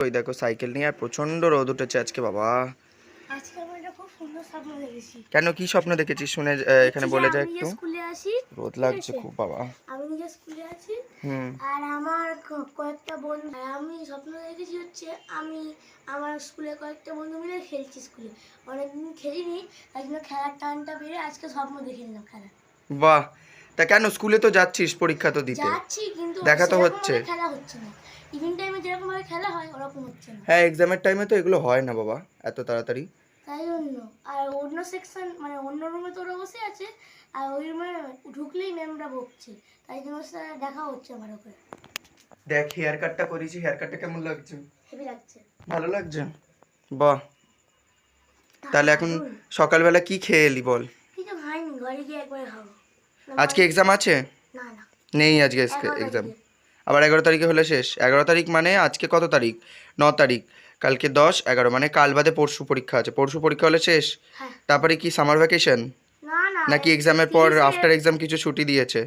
ওই দেখো সাইকেল নিয়ে আর প্রচণ্ড রোদ উঠেছে আজকে বাবা। দেখেছি। কেন কি স্বপ্ন দেখেছিস শুনে এখানে বলে যা আমি যে একটু। রোদ লাগছে খুব বাবা। আমি নিজে স্কুলে আছি আর আমার কয়েকটা বন্ধু আমি স্বপ্ন দেখেছি হচ্ছে আমি আমার স্কুলে কয়েকটা বন্ধু মিলে খেলছি স্কুলে। অনেকদিন খেলিনি তাই জন্য খেলার টানটা বেড়ে আজকে স্বপ্ন দেখে নিলাম খেলা বাহ! তা কেন স্কুলে তো যাচ্ছিস পরীক্ষা তো দিতে? যাচ্ছি কিন্তু দেখা তো হচ্ছে। খেলা হচ্ছে না। ইভিনিং টাইমে যেরকম ভাবে খেলা হয় ওরকম হচ্ছে না। হ্যাঁ এক্সামের টাইমে তো এগুলো হয় না বাবা এত তাড়াতাড়ি। তাই জন্য। আর অন্য সেকশন মানে অন্য রুমে তো ওরা বসে আছে আর ওই রুমে ঢুকলেই ম্যামরা বকছে। তাই জন্য দেখা হচ্ছে আমার ওপরে। দেখ হেয়ার কাটটা করেছি হেয়ার কাটটা কেমন লাগছে? হেভি লাগছে। ভালো লাগছে? বাহ। তাহলে এখন সকালবেলা কি খেয়ে এলি বল? কিছু খাইনি ঘরে গিয়ে একবারে খাব। আজকে এক্সাম আছে? নেই আজকে এক্সাম আবার এগারো তারিখে হলে শেষ। এগারো তারিখ মানে আজকে কত তারিখ? ন তারিখ। কালকে দশ এগারো। মানে কাল বাদে পরশু পরীক্ষা আছে। পরশু পরীক্ষা হলে শেষ। হ্যাঁ। তারপরে কি সামার ভ্যাকেশন নাকি এক্সামের পর আফটার এক্সাম কিছু ছুটি দিয়েছে?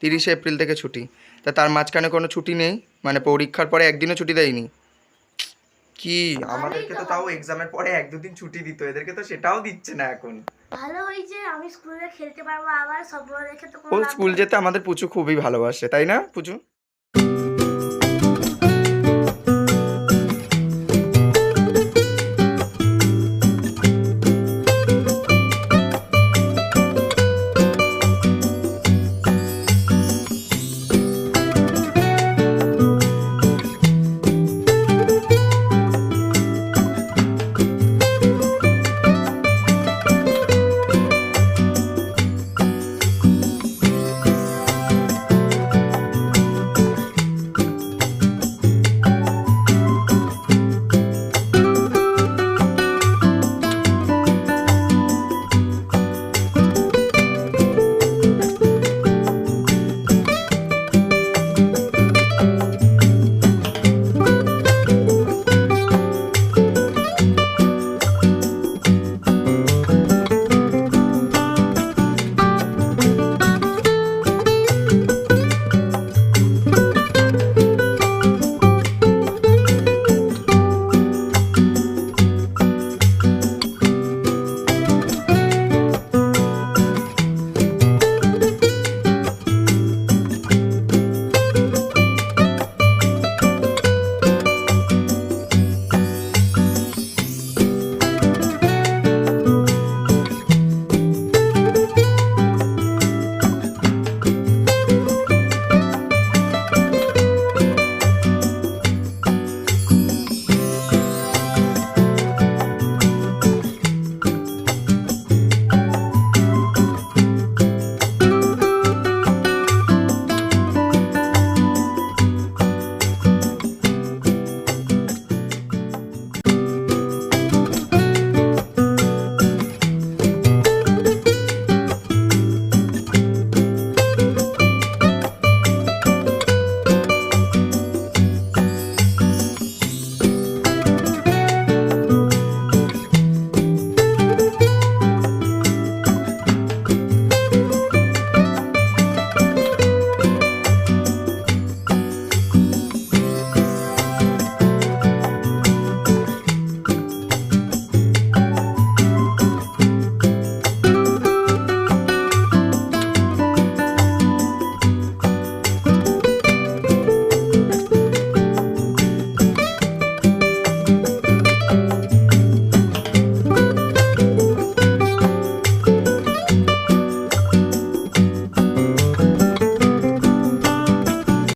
তিরিশে এপ্রিল থেকে ছুটি। তা তার মাঝখানে কোনো ছুটি নেই? মানে পরীক্ষার পরে একদিনও ছুটি দেয়নি? কি? আমাদেরকে তো তাও এক্সামের পরে এক দুদিন ছুটি দিত এদেরকে তো সেটাও দিচ্ছে না এখন। ভালো হয়েছে আমি স্কুলে খেলতে পারব আবার স্বপ্ন দেখে তো ও স্কুল যেতে আমাদের পুচু খুবই ভালোবাসে তাই না পুচু?